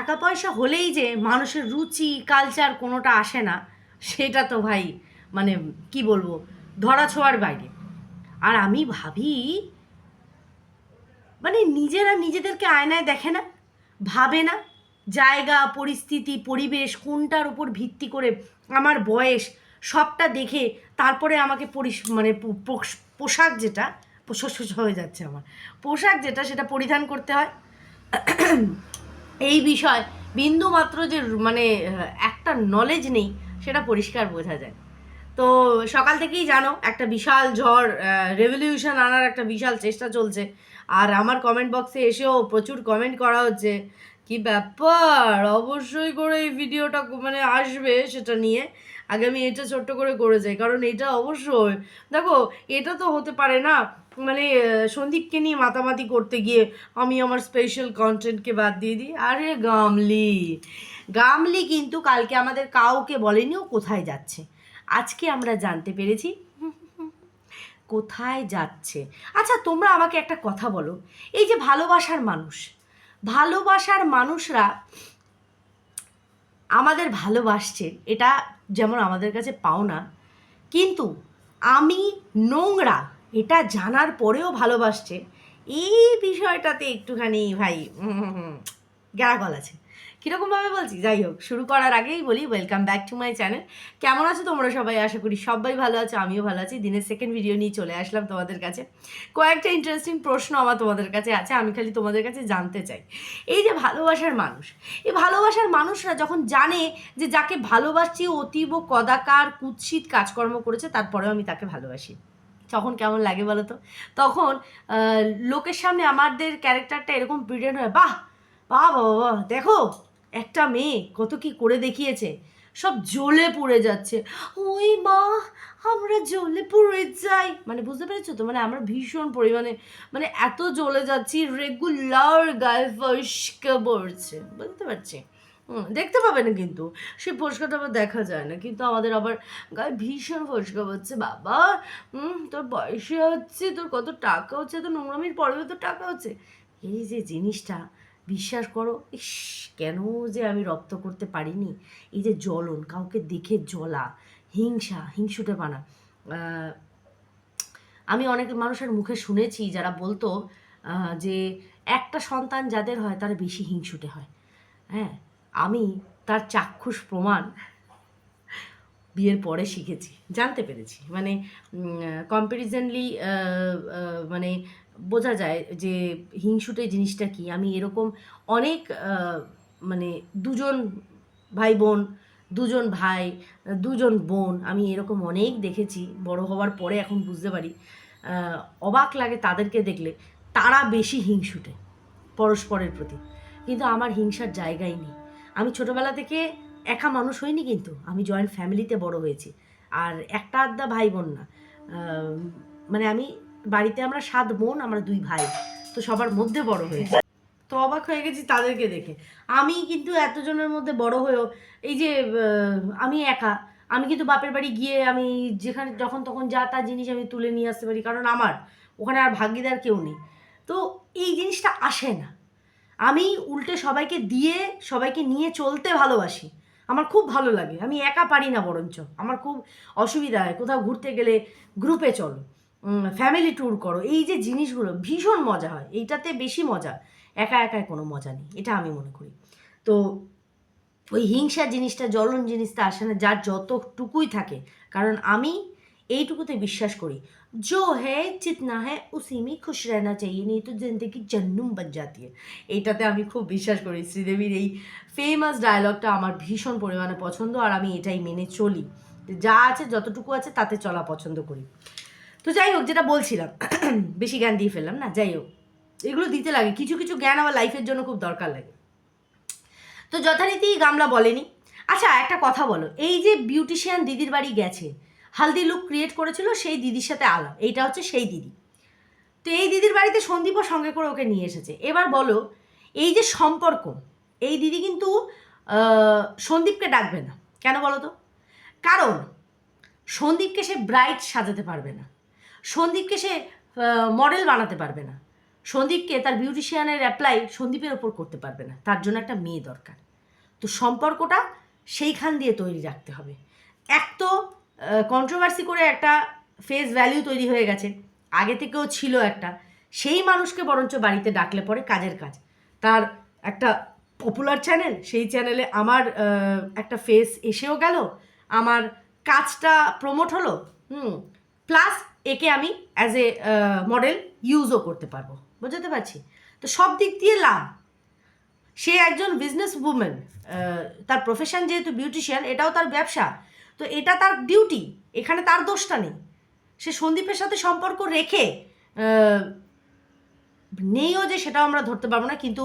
টাকা পয়সা হলেই যে মানুষের রুচি কালচার কোনোটা আসে না, সেটা তো ভাই মানে কি বলব ধরা ছোঁয়ার বাইরে। আর আমি ভাবি মানে নিজেরা নিজেদেরকে আয়নায় দেখে না, ভাবে না, জায়গা, পরিস্থিতি, পরিবেশ কোনটার উপর ভিত্তি করে আমার বয়স সবটা দেখে তারপরে আমাকে পরিস মানে পোশাক যেটা পোশাক হয়ে যাচ্ছে আমার। পোশাক যেটা, সেটা পরিধান করতে হয়। এই বিষয়, বিন্দু মাত্র যে মানে একটা নলেজ নেই, সেটা পরিষ্কার বোঝা যায়। তো সকাল থেকেই জানো, একটা বিশাল ঝড় রেভলিউশন আনার একটা বিশাল চেষ্টা চলছে। আর আমার কমেন্ট বক্সে এসেও প্রচুর কমেন্ট করা হচ্ছে, কি ব্যাপার? অবশ্যই করে এই ভিডিওটা মানে আসবে সেটা নিয়ে। আগে আমি এটা ছোট্ট করে করে যাই, কারণ এটা অবশ্যই। দেখো, এটা তো হতে পারে না মানে সন্দীপকে নিয়ে মাতামাতি করতে গিয়ে আমি আমার স্পেশাল কন্টেন্টকে বাদ দিয়ে দিই। আরে গামলি গামলি কিন্তু কালকে আমাদের কাউকে বলেনি ও কোথায় যাচ্ছে। আজকে আমরা জানতে পেরেছি। কোথায় যাচ্ছে? আচ্ছা তোমরা আমাকে একটা কথা বলো। এই যে ভালোবাসার মানুষ, ভালোবাসার মানুষরা আমাদের ভালোবাসছে, এটা যেমন আমাদের কাছে পাওনা, কিন্তু আমি নোংরা, এটা জানার পরেও ভালোবাসছে, এই বিষয়টাতে একটুখানি ভাই গ্যারাগল আছে। কীরকমভাবে বলছি? যাই হোক, শুরু করার আগেই বলি welcome back to my channel কেমন আছো তোমরা সবাই? আশা করি সবাই ভালো আছো, আমিও ভালো আছি। দিনের সেকেন্ড ভিডিও নিয়ে চলে আসলাম তোমাদের কাছে। কয়েকটা ইন্টারেস্টিং প্রশ্ন আমার তোমাদের কাছে আছে, আমি খালি তোমাদের কাছে জানতে চাই। এই যে ভালোবাসার মানুষ, এই ভালোবাসার মানুষরা যখন জানে যে যাকে ভালোবাসছি অতীব কদাকার, কুৎসিত কাজকর্ম করেছে, তারপরেও আমি তাকে ভালোবাসি। তখন কেমন লাগে বলো তো? তখন লোকের সামনে আমাদের ক্যারেক্টারটা এরকম প্রিটেন্ড হয়, বাহ বাহ বাবা বাহ, দেখো। একটা মেয়ে কত কি করে দেখিয়েছে? সব জ্বলে পুড়ে যাচ্ছে। ওই মা, আমরা জ্বলে পড়ে যাই। মানে বুঝতে পেরেছ তো? মানে আমরা ভীষণ পরিমাণে মানে এত জ্বলে যাচ্ছি রেগুলার গায়ে ফস্কা পড়ছে। বুঝতে পারছি? দেখতে পাবে না কিন্তু। সেই ফোসকাটা আবার দেখা যায় না। কিন্তু আমাদের আবার গায়ে ভীষণ ফোসকা হচ্ছে বাবা, হুম, তোর বয়সে হচ্ছে, তোর কত টাকা হচ্ছে, তোর নোংরামির পরেও তো টাকা হচ্ছে। এই যে জিনিসটা বিশ্বাস করো, ইস, কেন যে আমি রপ্ত করতে পারিনি? এই যে জ্বলন, কাউকে দেখে জ্বলা, হিংসা, হিংসুটে পানা। আমি অনেক মানুষের মুখে শুনেছি যারা বলতো যে একটা সন্তান যাদের হয় তারা বেশি হিংসুটে হয়। হ্যাঁ আমি তার চাক্ষুষ প্রমাণ বিয়ের পরে শিখেছি, জানতে পেরেছি। মানে কম্পারিজনলি মানে বোঝা যায় যে হিংসুটে জিনিসটা কি? আমি এরকম অনেক মানে দুজন ভাই বোন দুজন ভাই, দুজন বোন আমি এরকম অনেক দেখেছি, বড় হওয়ার পরে এখন বুঝতে পারি অবাক লাগে তাদেরকে দেখলে। তারা বেশি হিংসুটে পরস্পরের প্রতি। কিন্তু আমার হিংসার জায়গাই নেই। আমি ছোটবেলা থেকে একা মানুষ হইনি কিন্তু, আমি জয়েন্ট ফ্যামিলিতে বড় হয়েছি। আর একটা আধা ভাই বোন না মানে আমি বাড়িতে আমরা সাত বোন, আমরা দুই ভাই। তো সবার মধ্যে বড় হয়েছি তো অবাক হয়ে গেছি তাদেরকে দেখে। আমি কিন্তু এতজনের মধ্যে বড় হয়েও এই যে আমি একা, আমি কিন্তু বাপের বাড়ি গিয়ে আমি যেখানে যখন তখন যা তা জিনিস আমি তুলে নিয়ে আসতে পারি, কারণ আমার, ওখানে আর ভাগিদার কেউ নেই। তো এই জিনিসটা আসে না। আমি উল্টে সবাইকে দিয়ে, সবাইকে নিয়ে চলতে ভালোবাসি। আমার খুব ভালো লাগে। আমি একা পারি না বরঞ্চ। আমার খুব অসুবিধা হয়। কোথাও ঘুরতে গেলে গ্রুপে চলো। ফ্যামিলি ট্যুর করো, এই যে জিনিসগুলো ভীষণ মজা হয়, এইটাতে বেশি মজা, একা একাই কোনো মজা নেই, এটা আমি মনে করি। তো ওই হিংসা জিনিসটা, জ্বলন জিনিসটা আসে না, যার যতটুকুই থাকে, কারণ আমি এইটুকুতে বিশ্বাস করি জো হ্যাঁ চিত না হ্যাঁ উসিমি খুশি রেনা চাইয়ে নেই তো জিন্দগি জন্নুম বান জাতীয় এইটাতে আমি খুব বিশ্বাস করি, শ্রীদেবীর এই ফেমাস ডায়লগটা আমার ভীষণ পরিমাণে পছন্দ, আর আমি এটাই মেনে চলি। যা আছে, যতটুকু আছে, তাতে চলা পছন্দ করি। তো যাই হোক, যেটা বলছিলাম, বেশি জ্ঞান দিয়ে ফেললাম না, যাই হোক। এগুলো দিতে লাগে, কিছু কিছু জ্ঞান আমার লাইফের জন্য খুব দরকার লাগে। তো যথারীতি গামলা বলেনি। আচ্ছা একটা কথা বলো, এই যে বিউটিশিয়ান দিদির বাড়ি গেছে, হালদি লুক ক্রিয়েট করেছিল সেই দিদির সাথে আলাপ, এইটা হচ্ছে সেই দিদি। তো এই দিদির বাড়িতে সন্দীপও সঙ্গে করে ওকে নিয়ে এসেছে। এবার বলো, এই যে সম্পর্ক, এই দিদি কিন্তু সন্দীপকে ডাকবে না। কেন বলো তো? কারণ সন্দীপকে সে ব্রাইট সাজাতে পারবে না। সন্দীপকে সে মডেল বানাতে পারবে না। সন্দীপকে তার বিউটিশিয়ানের অ্যাপ্লাই সন্দীপের ওপর করতে পারবে না। তার জন্য একটা মেয়ে দরকার। তো সম্পর্কটা সেইখান দিয়ে তৈরি রাখতে হবে। এক তো কন্ট্রোভার্সি করে একটা ফেস ভ্যালিউ তৈরি হয়ে গেছে। আগে থেকেও ছিল একটা। সেই মানুষকে বরঞ্চ বাড়িতে ডাকলে পরে কাজের কাজ। তার একটা পপুলার চ্যানেল সেই চ্যানেলে আমার একটা ফেস এসেও গেল। আমার কাজটা প্রমোট হলো। হুম প্লাস একে আমি অ্যাজ এ মডেল ইউজও করতে পারব। বুঝতে পারছি? তো সব দিক দিয়ে লাভ। সে একজন বিজনেস উমেন তার প্রফেশন যেহেতু বিউটিশিয়ান এটাও তার ব্যবসা। তো এটা তার ডিউটি এখানে তার দোষটা নেই। সে সন্দীপের সাথে সম্পর্ক রেখে নেইও যে সেটাও আমরা ধরতে পারব না, কিন্তু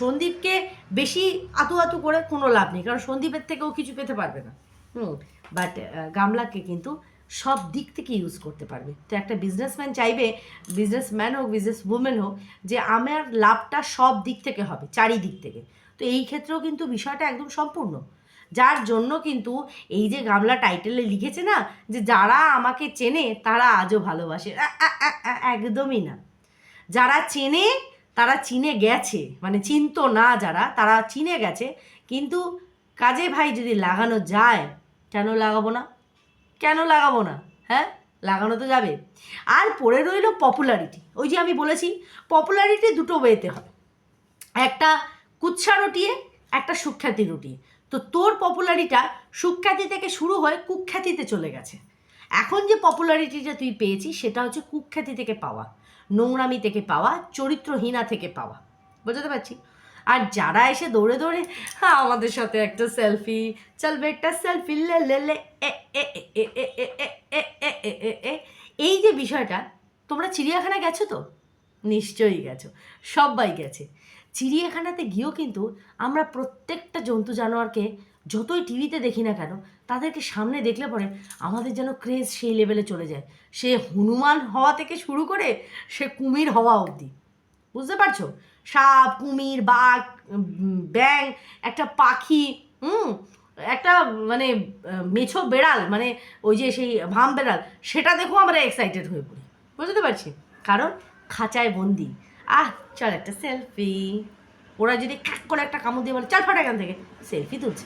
সন্দীপকে বেশি আতু আতু করে কোনো লাভ নেই, কারণ সন্দীপের থেকেও কিছু পেতে পারবে না। হুম বাট গামলাকে কিন্তু সব দিক থেকে ইউজ করতে পারবে। তো একটা বিজনেসম্যান চাইবে বিজনেসম্যান হোক বিজনেস উমেন হোক, যে আমার লাভটা সব দিক থেকে হবে, চারিদিক থেকে। তো এই ক্ষেত্রেও কিন্তু বিষয়টা একদম সম্পূর্ণ। যার জন্য কিন্তু এই যে গামলা টাইটেলে লিখেছে না, যে যারা আমাকে চেনে, তারা আজও ভালোবাসে। একদমই না। যারা চেনে, তারা চিনে গেছে। মানে চিনতো না যারা, তারা চিনে গেছে। কিন্তু কাজে ভাই যদি লাগানো যায়, কেন লাগাবো না? কেন লাগাবো না? হ্যাঁ? লাগানো তো যাবে। আর পড়ে রইল পপুলারিটি ওই যে আমি বলেছি পপুলারিটি দুটো ওয়েতে হয় একটা কুচ্ছা রুটিয়ে, একটা সুখ্যাতি রুটিয়ে। তো তোর পপুলারিটা সুখ্যাতি থেকে শুরু হয়ে কুখ্যাতিতে চলে গেছে। এখন যে পপুলারিটিটা তুই পেয়েছিস, সেটা হচ্ছে কুখ্যাতি থেকে পাওয়া, নোংরামি থেকে পাওয়া, চরিত্রহীনা থেকে পাওয়া। বুঝতে পারছি আর যারা এসে দৌড়ে দৌড়ে হ্যাঁ আমাদের সাথে একটা সেলফি চল একটা সেলফি লে লে লে এ এ এ এ এ এ এ এ এ এ এ এই যে বিষয়টা তোমরা চিড়িয়াখানা গেছো তো নিশ্চয়ই গেছো সবাই গেছে চিড়িয়াখানাতে গিয়েও কিন্তু আমরা প্রত্যেকটা জন্তু জানোয়ারকে যতই টিভিতে দেখি না কেন তাদেরকে সামনে দেখলে পরে আমাদের যেন ক্রেজ সেই লেভেলে চলে যায় সে হনুমান হওয়া থেকে শুরু করে সে কুমির হওয়া অবধি বুঝতে পারছ সাপ, কুমির, বাঘ ব্যাং একটা পাখি, হুম, একটা মানে মেছো বেড়াল মানে ওই যে সেই ভাম বেড়াল, সেটা দেখো আমরা এক্সাইটেড হয়ে পড়ি। বুঝতে পারছি? কারণ খাঁচায় বন্দি। আহ, চল একটা সেলফি ওরা যদি খ্যাক করে একটা কামড় দিয়ে বলে, চাল ফাটা এখান থেকে। সেলফি তুলছে।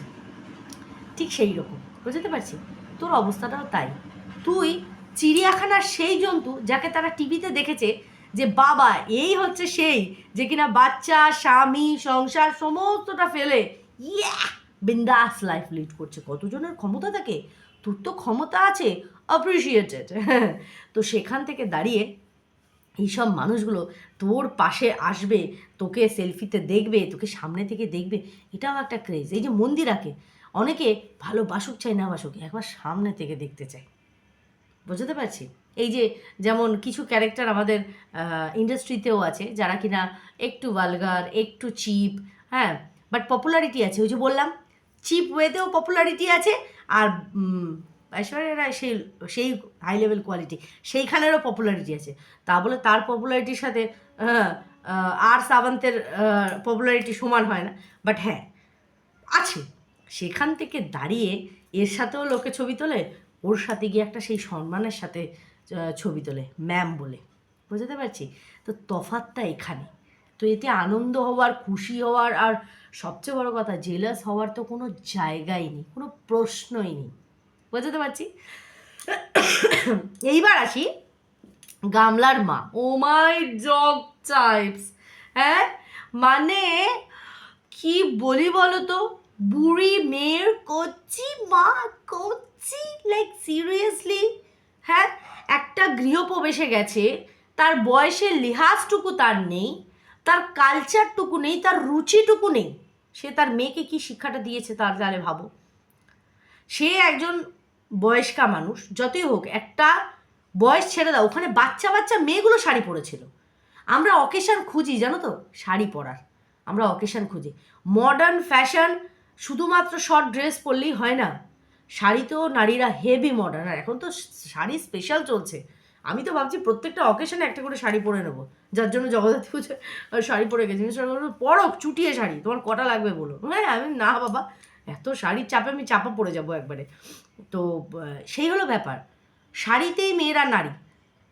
ঠিক সেই রকম। বুঝতে পারছি? তোর অবস্থাটাও তাই। তুই চিড়িয়াখানার সেই জন্তু যাকে তারা টিভিতে দেখেছে যে বাবা, এই হচ্ছে সেই যে কিনা বাচ্চা, স্বামী, সংসার সমস্তটা ফেলে, ইয়া, বিন্দাস লাইফ লিড করছে। কতজনের ক্ষমতা থাকে? তোর তো ক্ষমতা আছে অ্যাপ্রিসিয়েটেড তো সেখান থেকে দাঁড়িয়ে এইসব মানুষগুলো তোর পাশে আসবে, তোকে সেলফিতে দেখবে, তোকে সামনে থেকে দেখবে, এটাও একটা ক্রেজ এই যে মন্দিরাকে, অনেকে ভালোবাসুক চাই না বাসুক, একবার সামনে থেকে দেখতে চায়। বুঝতে পারছি? এই যে যেমন কিছু ক্যারেক্টার আমাদের ইন্ডাস্ট্রিতেও আছে যারা কিনা একটু ভালগার একটু চিপ হ্যাঁ বাট পপুলারিটি আছে। ওই যে বললাম চিপ ওয়েতেও পপুলারিটি আছে আর রায় সেই সেই হাই লেভেল কোয়ালিটি সেইখানেরও পপুলারিটি আছে। তা বলে তার পপুলারিটির সাথে আর সাবন্তের পপুলারিটি সমান হয় না বাট হ্যাঁ আছে। সেখান থেকে দাঁড়িয়ে এর সাথেও লোকে ছবি তোলে, ওর সাথে গিয়ে একটা সেই সম্মানের সাথে ছবি তোলে, ম্যাম বলে। বুঝতে পারছি? তো তফাতটা এখানে। তো এতে আনন্দ হওয়ার, খুশি হওয়ার, আর সবচেয়ে বড় কথা জেলাস হওয়ার তো কোনো জায়গাই নেই, কোনো প্রশ্নই নেই। বুঝতে পারছি? এইবার আসি গামলার মা। ও মাই ডগ টাইপস হ্যাঁ? মানে কি বলি বলো তো বুড়ি মেয়ের কচি মা, কচি লাইক সিরিয়াসলি হ্যাঁ? একটা গৃহপ্রবেশে গেছে, তার বয়সের লিহাজটুকু তার নেই, তার কালচারটুকু নেই, তার রুচিটুকু নেই। সে তার মেয়েকে কি শিক্ষাটা দিয়েছে তার তাহলে ভাবো। সে একজন বয়স্কা মানুষ, যতই হোক, একটা বয়স ছেড়ে দাও, ওখানে বাচ্চা বাচ্চা মেয়েগুলো শাড়ি পরেছিল। আমরা অকেশান খুঁজি, জানো তো? শাড়ি পরার। আমরা অকেশন খুঁজি। মডার্ন ফ্যাশন শুধুমাত্র শর্ট ড্রেস পরলেই হয় না। শাড়িতেও নারীরা হেভি মডার্ন আর এখন তো শাড়ি স্পেশাল চলছে। আমি তো ভাবছি প্রত্যেকটা অকেশনে একটা করে শাড়ি পরে নেব। যার জন্য জগদ্ধাত্রী পুজো শাড়ি পরে গেছি। পরো, চুটিয়ে শাড়ি, তোমার কটা লাগবে বলো? হ্যাঁ আমি, না বাবা, এত শাড়ির চাপে আমি চাপা পড়ে যাব একবারে। তো সেই হলো ব্যাপার। শাড়িতেই মেয়েরা নারী।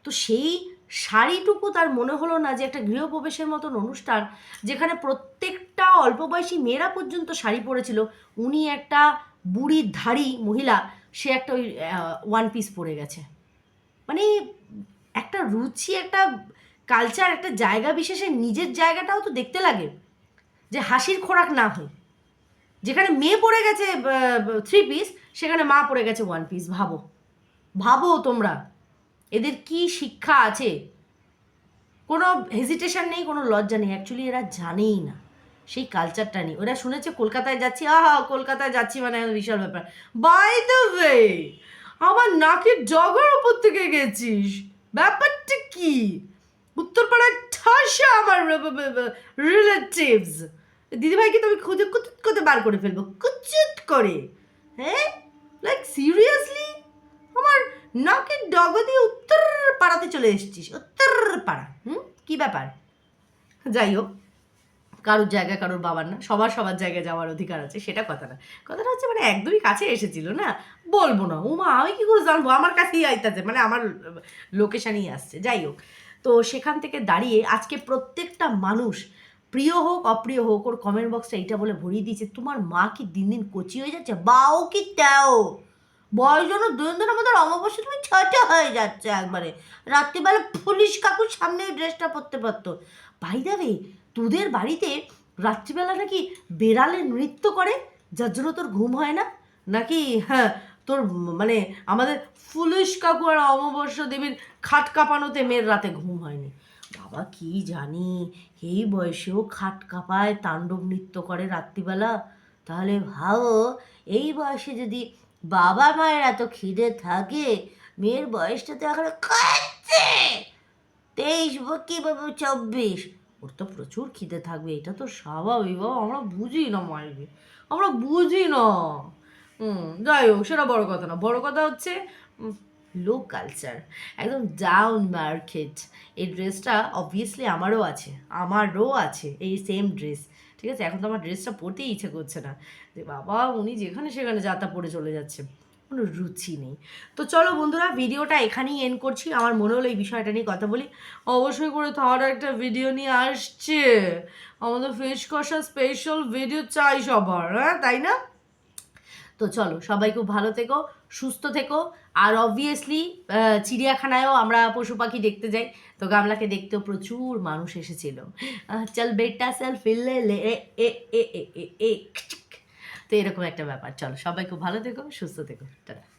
তো সেই শাড়িটুকু তার মনে হলো না যে একটা গৃহপ্রবেশের মতন অনুষ্ঠান, যেখানে প্রত্যেকটা অল্প বয়সী মেয়েরা পর্যন্ত শাড়ি পরেছিল। উনি একটা বুড়ি ধাড়ি মহিলা, সে একটা ওই ওয়ান পিস পরে গেছে। মানে একটা রুচি, একটা কালচার একটা জায়গা বিশেষে নিজের জায়গাটাও তো দেখতে লাগে যে হাসির খোরাক না হয়। যেখানে মেয়ে পড়ে গেছে থ্রি পিস সেখানে মা পড়ে গেছে ওয়ান পিস ভাবো ভাবো তোমরা, এদের কি শিক্ষা আছে? কোনো হেজিটেশন নেই, কোনো লজ্জা নেই। অ্যাকচুয়ালি এরা জানেই না। সেই কালচারটা নেই। ওরা শুনেছে কলকাতায় যাচ্ছি, আহা, কলকাতায় যাচ্ছি মানে বিশাল ব্যাপার। বাই দ্য ওয়ে আমার নাকের জগার উপর থেকে গেছিস। ব্যাপারটা কি? উত্তরপাড়ায় ঠাসা আমার রিলেটিভস দিদিভাইকে তুমি খুঁজে কুতুত করে বার করে ফেলব? কুচুত করে? হ্যাঁ? লাইক সিরিয়াসলি আমার নাকের ডগ দিয়ে উত্তর পাড়াতে চলে এসেছিস উত্তর পাড়া হুম? কী ব্যাপার? যাই হোক। কারোর জায়গা, কারোর বাবার না, সবার সবার জায়গায় যাওয়ার অধিকার আছে, সেটা কথা না। কথাটা হচ্ছে মানে একদমই কাছে এসেছিল না? বলব না। উমা, আমি কি করে জানব? আমার কাছেই আইতাছে মানে আমার লোকেশানেই আসছে। যাই হোক, তো সেখান থেকে দাঁড়িয়ে আজকে প্রত্যেকটা মানুষ প্রিয় হোক, অপ্রিয় হোক, ওর কমেন্ট বক্সটা এইটা বলে ভরিয়ে দিয়েছে, তোমার মা কি দিন দিন কচি হয়ে যাচ্ছে? বাও কি তেও বয়স জন্য দিন আমাদের অমাবস্যা তুমি ছোট হয়ে যাচ্ছে একবারে। রাত্রিবেলা পুলিশ কাকুর সামনে ওই ড্রেসটা পরতে পারতো। দাবে তোদের বাড়িতে রাত্রিবেলা নাকি বেড়ালে নৃত্য করে? যার জন্য তোর ঘুম হয় না? নাকি হ্যাঁ তোর মানে আমাদের ফুলিশ কাকু আর অমাবস্যা দেবীর খাট কাঁপানোতে মেয়ের রাতে ঘুম হয়নি। বাবা, কি জানি, এই বয়সেও খাট কাঁপায় তাণ্ডব নৃত্য করে রাত্রিবেলা? তাহলে ভাবো, এই বয়সে যদি বাবা মায়ের এত খিদে থাকে, মেয়ের বয়সটা তো এখন তেইশ কি বাবা চব্বিশ। ওর তো প্রচুর খিদে থাকবে, এটা তো স্বাভাবিক, বাবা, আমরা বুঝি না মাইকে আমরা বুঝি না। হুম, যাই হোক, সেটা বড় কথা না, বড় কথা হচ্ছে লো কালচার একদম ডাউন মার্কেট এই ড্রেসটা অবভিয়াসলি আমারও আছে আমারও আছে, এই সেম ড্রেস ঠিক আছে? এখন তো আমার ড্রেসটা পরতেই ইচ্ছে করছে না, যে বাবা, উনি যেখানে সেখানে যাতা পরে চলে যাচ্ছে। কোনো রুচি নেই তো চলো বন্ধুরা ভিডিওটা এখানেই এন্ড করছি আমার মনে হলো এই বিষয়টা নিয়ে কথা বলি অবশ্যই করে তার একটা ভিডিও নিয়ে আসছে আমাদের ফিশ কষা স্পেশাল ভিডিও চাই সবার হ্যাঁ তাই না তো চলো সবাই খুব ভালো থেকো সুস্থ থেকো আর অবভিয়াসলি চিড়িয়াখানায়ও আমরা পশু পাখি দেখতে যাই তো গামলাকে দেখতেও প্রচুর মানুষ এসেছিল চল বেটা সেল ফিরলে লে এ এ এ এ এ এ তো এরকম একটা ব্যাপার। চলো সবাই খুব ভালো থেকো সুস্থ থেকো। টাটা।